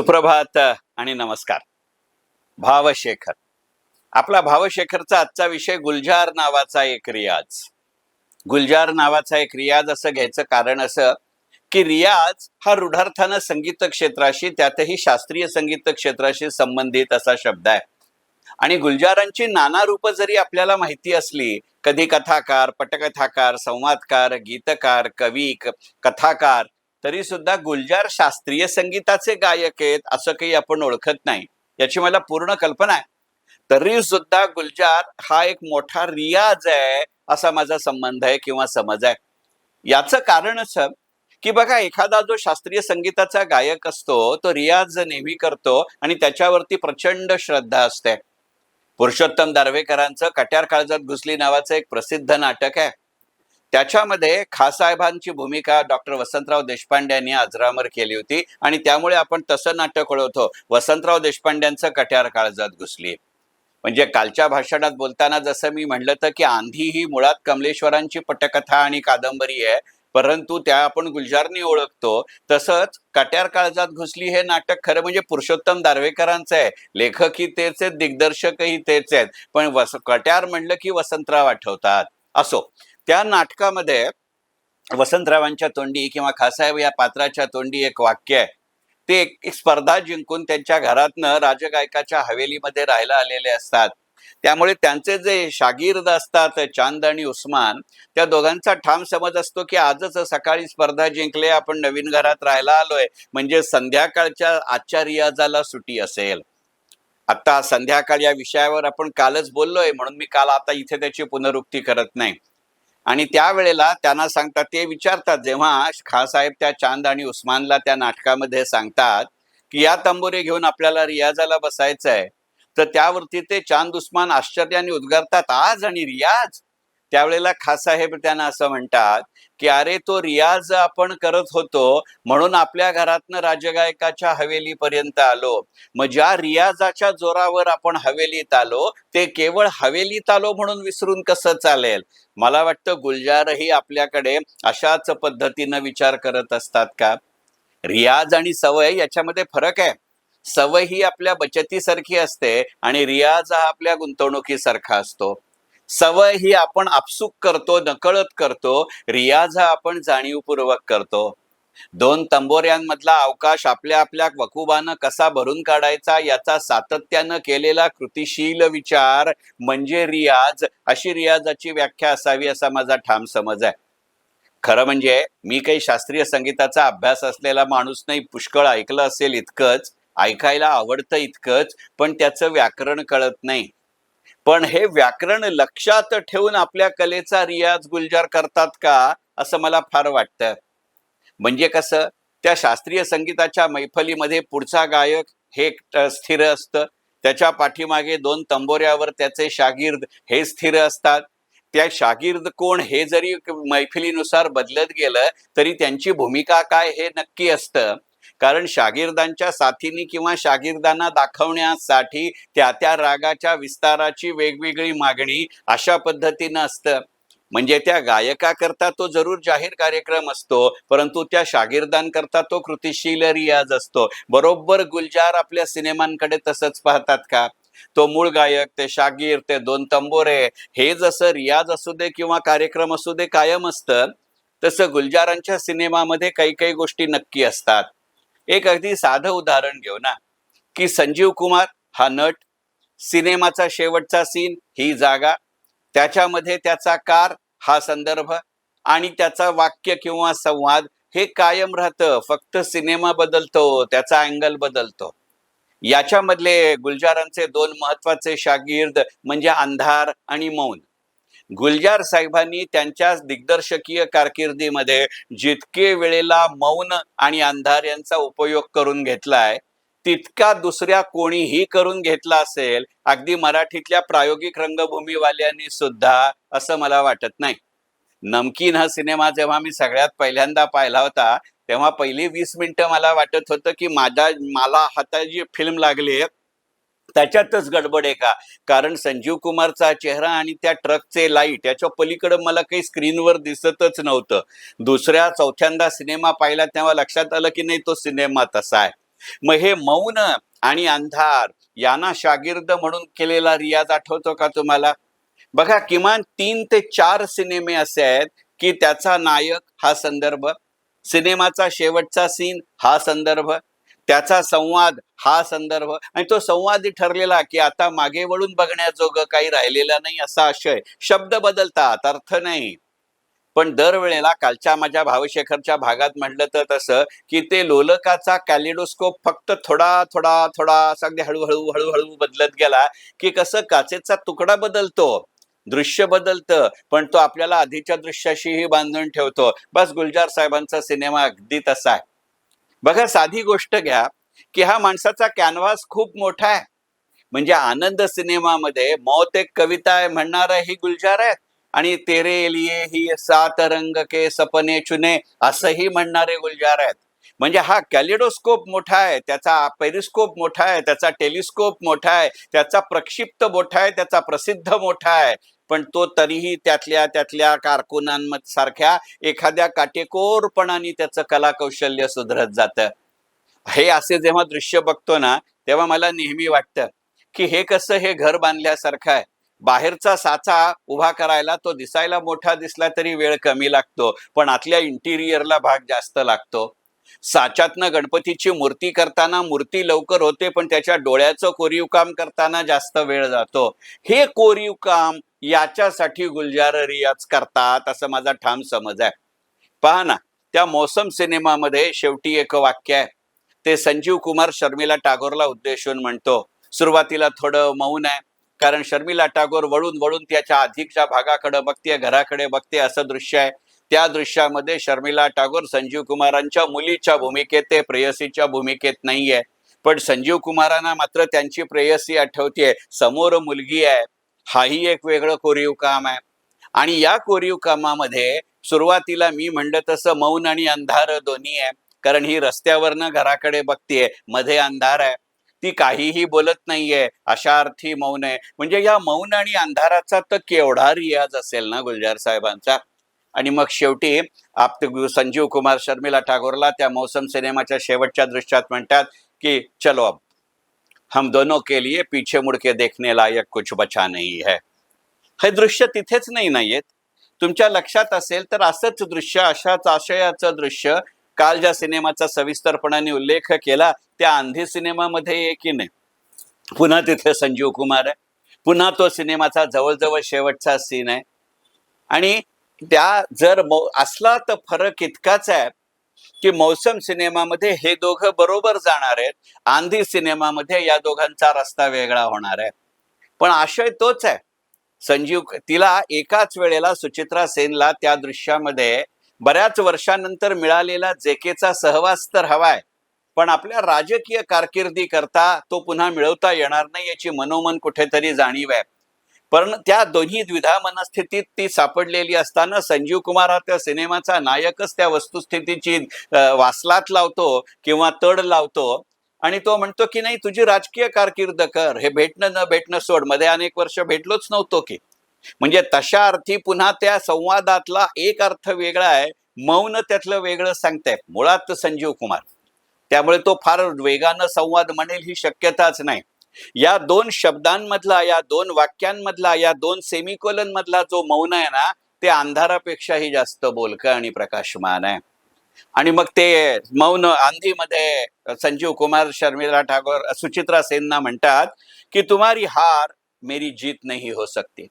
सुप्रभात आणि नमस्कार. भावशेखर. आपला भावशेखरचा आजचा विषय गुलजार नावाचा एक रियाज. गुलजार नावाचा एक रियाज असं घ्यायचं कारण असं की रियाज हा रूढार्थानं संगीत क्षेत्राशी त्यातही शास्त्रीय संगीत क्षेत्राशी संबंधित असा शब्द आहे. आणि गुलजारांची नाना रूपं जरी आपल्याला माहिती असली कधी कथाकार पटकथाकार संवादकार गीतकार कवी कथाकार तरी सुद्धा गुलजार शास्त्रीय संगीताचे गायक आहेत असं काही आपण ओळखत नाही. याची मला पूर्ण कल्पना आहे. तरी सुद्धा गुलजार हा एक मोठा रियाज आहे असा माझा संबंध आहे किंवा समज आहे. याचं कारण असं की बघा एखादा जो शास्त्रीय संगीताचा गायक असतो तो रियाज नेहमी करतो आणि त्याच्यावरती प्रचंड श्रद्धा असते. पुरुषोत्तम दारवेकरांचं कट्यार काळजात घुसली नावाचं एक प्रसिद्ध नाटक आहे. त्याच्यामध्ये खासाहेबांची भूमिका डॉक्टर वसंतराव देशपांडे यांनी अजरामर केली होती आणि त्यामुळे आपण तसं नाटक ओळखतो वसंतराव देशपांड्यांचं कट्यार काळजात घुसली. म्हणजे कालच्या भाषणात बोलताना जसं मी म्हणलं तर की आंधी ही मुळात कमलेश्वरांची पटकथा आणि कादंबरी आहे परंतु त्या आपण गुलजारनी ओळखतो. तसंच कट्यार काळजात घुसली हे नाटक खरं म्हणजे पुरुषोत्तम दारवेकरांचं आहे. लेखकही तेच आहेत दिग्दर्शकही तेच आहेत. पण वस कट्यार म्हणलं की वसंतराव आठवतात. असो. त्या नाटकामध्ये वसंतरावांच्या तोंडी किंवा खासाहेब या पात्राच्या तोंडी एक वाक्य आहे. ते एक एक स्पर्धा जिंकून त्यांच्या घरातनं राजगायकाच्या हवेलीमध्ये राहायला आलेले असतात. त्यामुळे त्यांचे जे शागिर्द असतात चांद आणि उस्मान त्या दोघांचा ठाम समज असतो की आजच सकाळी स्पर्धा जिंकले आपण नवीन घरात राहायला आलोय. म्हणजे संध्याकाळच्या आजच्या रियाजाला सुटी असेल. आता संध्याकाळ या विषयावर आपण कालच बोललोय म्हणून मी काल आता इथे त्याची पुनरुक्ती करत नाही. आणि त्यावेळेला त्यांना सांगतात ते विचारतात जेव्हा खासाहेब त्या चांद आणि उस्मानला त्या नाटकामध्ये सांगतात की या तंबोरे घेऊन आपल्याला रियाजाला बसायचं आहे तर त्यावरती ते चांद उस्मान आश्चर्याने उद्गारतात आज आणि रियाज? त्यावेळेला खासाहेब त्यांना असं म्हणतात की अरे तो रियाज आपण करत होतो म्हणून आपल्या घरातनं राजगायकाच्या हवेलीपर्यंत आलो. मग ज्या रियाजाच्या जोरावर आपण हवेलीत आलो ते केवळ हवेलीत आलो म्हणून विसरून कसं चालेल? मला वाटतं गुलजारही आपल्याकडे अशाच पद्धतीनं विचार करत असतात का? रियाज आणि सवय याच्यामध्ये फरक आहे. सवय ही आपल्या बचतीसारखी असते आणि रियाज हा आपल्या गुंतवणुकीसारखा असतो. सवय ही आपण आपसूक करतो नकळत करतो रियाज हा आपण जाणीवपूर्वक करतो. दोन तंबोऱ्यांमधला अवकाश आपल्या आपल्या वकुबानं कसा भरून काढायचा याचा सातत्यानं केलेला कृतिशील विचार म्हणजे रियाज. अशी रियाजाची व्याख्या असावी असा माझा ठाम समज आहे. खरं म्हणजे मी काही शास्त्रीय संगीताचा अभ्यास असलेला माणूस नाही पुष्कळ ऐकलं असेल इतकंच ऐकायला आवडतं इतकंच पण त्याचं व्याकरण कळत नाही. पण हे व्याकरण लक्षात ठेवून आपल्या कलेचा रियाज गुलजार करतात का असं मला फार वाटतं. म्हणजे कसं त्या शास्त्रीय संगीताच्या मैफलीमध्ये पुढचा गायक हे स्थिर असतं. त्याच्या पाठीमागे दोन तंबोऱ्यावर त्याचे शागिर्द हे स्थिर असतात. त्या शागिर्द कोण हे जरी मैफिलीनुसार बदलत गेलं तरी त्यांची भूमिका काय हे नक्की असतं. कारण शागिर्दांच्या साथीनी किंवा शागिर्दांना दाखवण्यासाठी त्या त्या रागाच्या विस्ताराची वेगवेगळी मागणी अशा पद्धतीनं असतं. म्हणजे त्या गायकाकरता तो जरूर जाहीर कार्यक्रम असतो परंतु त्या शागिर्दांकरता तो कृतिशील रियाज असतो. बरोबर गुलजार आपल्या सिनेमांकडे तसंच पाहतात का? तो मूळ गायक ते शागीर ते दोन तंबोरे हे जसं रियाज असू दे किंवा कार्यक्रम असू दे कायम असतं तसं गुलजारांच्या सिनेमामध्ये काही काही गोष्टी नक्की असतात. एक अगदी साधं उदाहरण घेऊ ना. की संजीव कुमार हा नट सिनेमाचा शेवटचा सीन ही जागा त्याच्यामध्ये त्याचा कार हा संदर्भ आणि त्याचा वाक्य किंवा संवाद हे कायम राहतं फक्त सिनेमा बदलतो त्याचा अँगल बदलतो. याच्यामधले गुलजारांचे दोन महत्त्वाचे शागिर्द म्हणजे अंधार आणि मौन. गुलजार साहेबांनी त्यांच्या दिग्दर्शकीय कारकिर्दीमध्ये जितके वेळेला मौन आणि अंधार यांचा उपयोग करून घेतलाय तितका दुसऱ्या कोणीही करून घेतला असेल अगदी मराठीतल्या प्रायोगिक रंगभूमीवाल्यांनी सुद्धा असं मला वाटत नाही. नमकीन हा सिनेमा जेव्हा मी सगळ्यात पहिल्यांदा पाहिला होता तेव्हा पहिली वीस मिनिटं मला वाटत होतं की माझ्या मला हाताची फिल्म लागली त्याच्यातच गडबड आहे का? कारण संजीव कुमारचा चेहरा आणि त्या ट्रकचे लाइट याच्या पलीकडं मला काही स्क्रीनवर दिसतच नव्हतं. दुसऱ्या चौथ्यांदा सिनेमा पाहिला तेव्हा लक्षात आलं की नाही तो सिनेमा तसा आहे. मग हे मौन आणि अंधार यांना शागिर्द म्हणून केलेला रियाज आठवतो का तुम्हाला? बघा किमान तीन ते चार सिनेमे असे आहेत की त्याचा नायक हा संदर्भ सिनेमाचा शेवटचा सीन हा संदर्भ त्याचा संवाद हा संदर्भ आणि तो संवाद ठरलेला की आता मागे वळून बघण्याजोगं काही राहिलेलं नाही असा आशय. शब्द बदलतात अर्थ नाही. पण दरवेळेला कालच्या माझ्या भावशेखरच्या भागात म्हटलं तर तसं की ते लोलकाचा कॅलिडोस्कोप फक्त थोडा थोडा थोडा असा अगदी हळूहळू हळूहळू बदलत गेला की कसं काचेचा तुकडा बदलतो. दृश्य बदलतं पण तो आपल्याला आधीच्या दृश्याशीही बांधून ठेवतो. बस गुलजार साहेबांचा सिनेमा अगदी तसा आहे. बघा साधी गोष्ट घ्या की हा माणसाचा कॅनव्हास खूप मोठा आहे. म्हणजे आनंद सिनेमामध्ये मौत एक कविता आहे म्हणणार ही गुलजार आहे आणि तेरे लिए ही सात रंग के सपने चुने असंही म्हणणारे गुलजार आहेत. म्हणजे हा कॅलिडोस्कोप मोठा आहे त्याचा पेरिस्कोप मोठा आहे त्याचा टेलिस्कोप मोठा आहे त्याचा प्रक्षिप्त मोठा आहे त्याचा प्रसिद्ध मोठा आहे. पण तो तरीही त्यातल्या त्यातल्या कारकुनांसारख्या एखाद्या काटेकोरपणाने त्याचं कलाकौशल्य सुधरत जातं. हे असे जेव्हा दृश्य बघतो ना तेव्हा मला नेहमी वाटतं की हे कसं हे घर बांधल्यासारखं आहे. बाहेरचा साचा उभा करायला तो दिसायला मोठा दिसला तरी वेळ कमी लागतो पण आतल्या इंटिरियरला भाग जास्त लागतो. साच्यातनं गणपतीची मूर्ती करताना मूर्ती लवकर होते पण त्याच्या डोळ्याचं कोरीव काम करताना जास्त वेळ जातो. हे कोरीव काम याच्यासाठी गुलजार रियाज करतात असं माझा ठाम समज आहे. पहा ना त्या मोसम सिनेमामध्ये शेवटी एक वाक्य आहे. ते संजीव कुमार शर्मिला टागोरला उद्देशून म्हणतो. सुरुवातीला थोडं मौन आहे कारण शर्मिला टागोर वळून वळून त्याच्या अधिकच्या भागाकडे बघते घराकडे बघते असं दृश्य आहे. त्या दृश्यामध्ये शर्मिला टागोर संजीव कुमारांच्या मुलीच्या भूमिकेत ते प्रेयसीच्या भूमिकेत नाहीये. पण संजीव कुमारांना मात्र त्यांची प्रेयसी आठवतीये. समोर मुलगी आहे हाही एक वेगळं कोरीव काम आहे. आणि या कोरीव कामामध्ये सुरुवातीला मी म्हणलं तसं मौन आणि अंधार दोन्ही आहे. कारण ही रस्त्यावरनं घराकडे बघतीये मध्ये अंधार आहे. ती काहीही बोलत नाहीये अशा अर्थी मौन आहे. म्हणजे या मौन आणि अंधाराचा तर केवढा रियाज असेल ना गुलजार साहेबांचा? आणि मग शेवटी आप संजीव कुमार शर्मिला टागोरला त्या मौसम सिनेमाच्या शेवटच्या दृश्यात म्हणतात की चलो अब हम दोनों के लिए पीछे मुडके देखने लायक कुछ बचा नाही है. हे दृश्य तिथेच नाही नाहीयेत. तुमच्या लक्षात असेल तर असंच दृश्य अशाच आशयाचं दृश्य काल ज्या सिनेमाचा सविस्तरपणाने उल्लेख केला त्या आंधी सिनेमामध्ये आहे की नाही? पुन्हा तिथे संजीव कुमार आहे. पुन्हा तो सिनेमाचा जवळजवळ शेवटचा सीन आहे. आणि त्या जर मौ असला तर फरक इतकाच आहे की मौसम सिनेमामध्ये हे दोघं बरोबर जाणार आहेत. आंधी सिनेमामध्ये या दोघांचा रस्ता वेगळा होणार आहे. पण आशय तोच आहे. संजीव तिला एकाच वेळेला सुचित्रा सेनला त्या दृश्यामध्ये बऱ्याच वर्षानंतर मिळालेला जेकेचा सहवास तर हवाय पण आपल्या राजकीय कारकिर्दी करता तो पुन्हा मिळवता येणार नाही याची मनोमन कुठेतरी जाणीव आहे. पण त्या दोन्ही द्विधा मनस्थितीत ती सापडलेली असताना संजीव कुमार हा त्या सिनेमाचा नायकच त्या वस्तुस्थितीची वासलात लावतो किंवा तड लावतो आणि तो म्हणतो की नाही तुझी राजकीय कारकीर्द कर हे भेटणं न भेटणं सोडमध्ये अनेक वर्ष भेटलोच नव्हतो की. म्हणजे तशा अर्थी पुन्हा त्या संवादातला एक अर्थ वेगळा आहे मौन त्यातलं वेगळं सांगताय मुळात संजीव कुमार. त्यामुळे तो फार वेगानं संवाद म्हणेल ही शक्यताच नाही. या दोन शब्दांमधला या दोन वाक्यांमधला या दोन सेमिकोलन मधला जो मौन आहे ना ते अंधारापेक्षाही जास्त बोलकं आणि प्रकाशमान आहे. आणि मग ते मौन आंधीमध्ये संजीव कुमार शर्मिला ठाकूर सुचित्रा सेनना म्हणतात की तुम्हारी हार मेरी जीत नहीं हो सकती.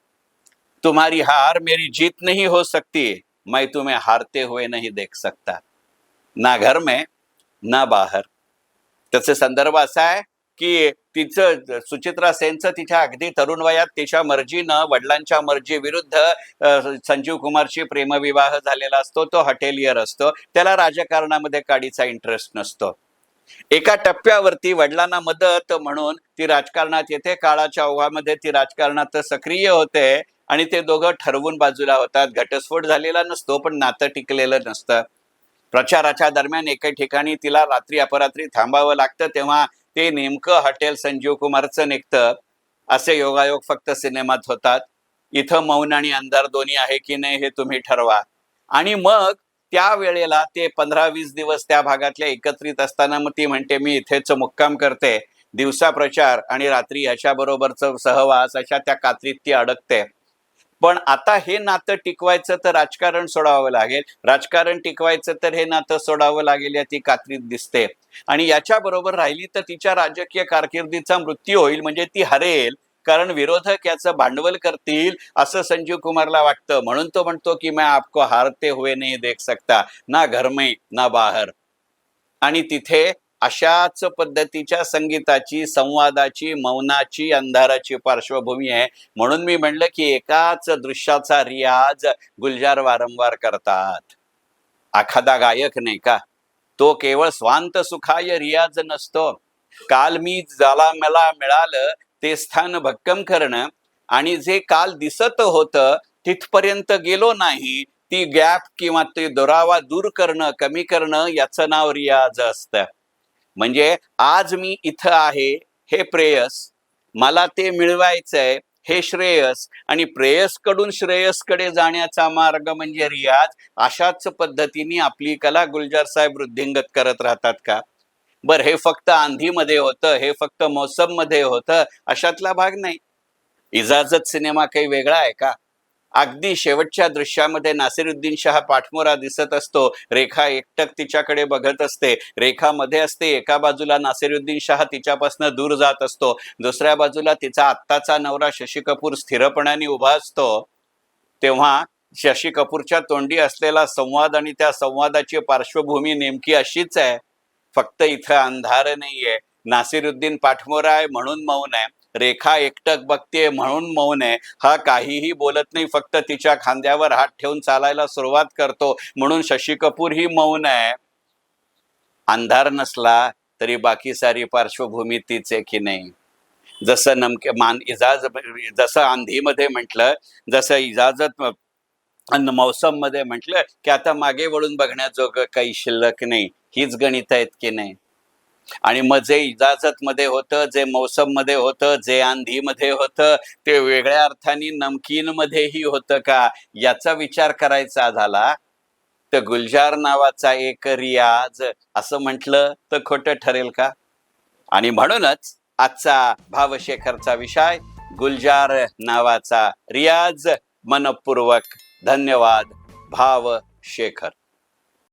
तुम्हारी हार मेरी जीत नहीं हो सकती. मैं तुम्हें हारते हुए नहीं देख सकता. ना घर में ना बाहेर. त्याचे संदर्भ असा आहे की तिचं सुचित्रा सेनचं तिच्या अगदी तरुण वयात तिच्या मर्जीनं वडिलांच्या मर्जी विरुद्ध संजीव कुमारशी प्रेमविवाह झालेला असतो तो हॉटेलियर असतो. त्याला राजकारणामध्ये काडीचा इंटरेस्ट नसतो. एका टप्प्यावरती वडिलांना मदत म्हणून ती राजकारणात येते. काळाच्या ओघामध्ये ती राजकारणात सक्रिय होते आणि ते दोघं ठरवून बाजूला होतात. घटस्फोट झालेला नसतो पण नातं टिकलेलं नसतं. प्रचाराच्या दरम्यान एका ठिकाणी तिला रात्री अपरात्री थांबावं लागतं तेव्हा ते नेमकं हॉटेल संजीव कुमारचं निघतं असे योगायोग फक्त सिनेमात होतात. इथं मौन आणि अंधार दोन्ही आहे की नाही हे तुम्ही ठरवा. आणि मग त्या वेळेला ते पंधरा वीस दिवस त्या भागातल्या एकत्रित असताना मग ती म्हणते मी इथेच मुक्काम करते. दिवसा प्रचार आणि रात्री ह्याच्या बरोबरच सहवास अशा त्या कात्रीत ती अडकते. पण आता हे नातं टिकवायचं तर राजकारण सोडावं लागेल. राजकारण टिकवायचं तर हे नातं सोडावं लागेल या ती कात्रीत दिसते. आणि याच्या बरोबर राहिली तर तिच्या राजकीय कारकिर्दीचा मृत्यू होईल म्हणजे ती हरेल. कारण विरोधक याचं भांडवल करतील असं संजीव कुमारला वाटतं. म्हणून तो म्हणतो की मैं आपको हारते हुए नहीं देख सकता. ना घर में ना बाहेर. आणि तिथे अशाच पद्धतीच्या संगीताची संवादाची मौनाची अंधाराची पार्श्वभूमी आहे. म्हणून मी म्हणलं की एकाच दृश्याचा रियाज गुलजार वारंवार करतात. एखादा गायक नाही का? तो केवळ स्वांत सुखाय रियाज नसतो. काल मी ज्याला मला मिळालं ते स्थान भक्कम करणं आणि जे काल दिसत होतं तिथपर्यंत गेलो नाही ती गॅप किंवा ते दुरावा दूर करणं कमी करणं याचं नाव रियाज असतं. म्हणजे आज मी इथं आहे हे प्रेयस. मला ते मिळवायचंय हे श्रेयस. आणि प्रेयसकडून श्रेयसकडे जाण्याचा मार्ग म्हणजे रियाज. अशाच पद्धतीने आपली कला गुलजार साहेब वृद्धिंगत करत राहतात का? बर हे फक्त आंधीमध्ये होतं हे फक्त मौसममध्ये होतं अशातला भाग नाही. इजाजत सिनेमा काही वेगळा आहे का? अगदी शेवटच्या दृश्यामध्ये नासिरुद्दीन शाह पाठमोरा दिसत असतो. रेखा एकटक तिच्याकडे बघत असते. रेखा मध्ये असते एका बाजूला नासिरुद्दीन शाह तिच्यापासून दूर जात असतो. दुसऱ्या बाजूला तिचा आत्ताचा नवरा शशी कपूर स्थिरपणाने उभा असतो. तेव्हा शशी कपूरच्या तोंडी असलेला संवाद आणि त्या संवादाची पार्श्वभूमी नेमकी अशीच आहे. फक्त इथं अंधार नाहीये. नासिरुद्दीन पाठमोरा आहे म्हणून मौन आहे. रेखा एकटक बघते म्हणून मौन आहे. हा काहीही बोलत नाही फक्त तिच्या खांद्यावर हात ठेवून चालायला सुरुवात करतो. म्हणून शशी कपूर ही मौन आहे. अंधार नसला तरी बाकी सारी पार्श्वभूमी तीच आहे की नाही? जसं नमके मान इजाज जसं आंधीमध्ये म्हटलं जसं इजाजत मौसममध्ये म्हटलं की आता मागे वळून बघण्याजोगं काही शिल्लक नाही. हीच गणित आहेत की नाही? आणि मग जे इजाजत मध्ये होतं जे मौसममध्ये होतं जे आंधी मध्ये होतं ते वेगळ्या अर्थाने नमकीन मध्येही होतं का? याचा विचार करायचा झाला तर गुलजार नावाचा एक रियाज असं म्हटलं तर खोटं ठरेल का? आणि म्हणूनच आजचा भावशेखरचा विषय गुलजार नावाचा रियाज मनपूर्वक. धन्यवाद भाव शेखर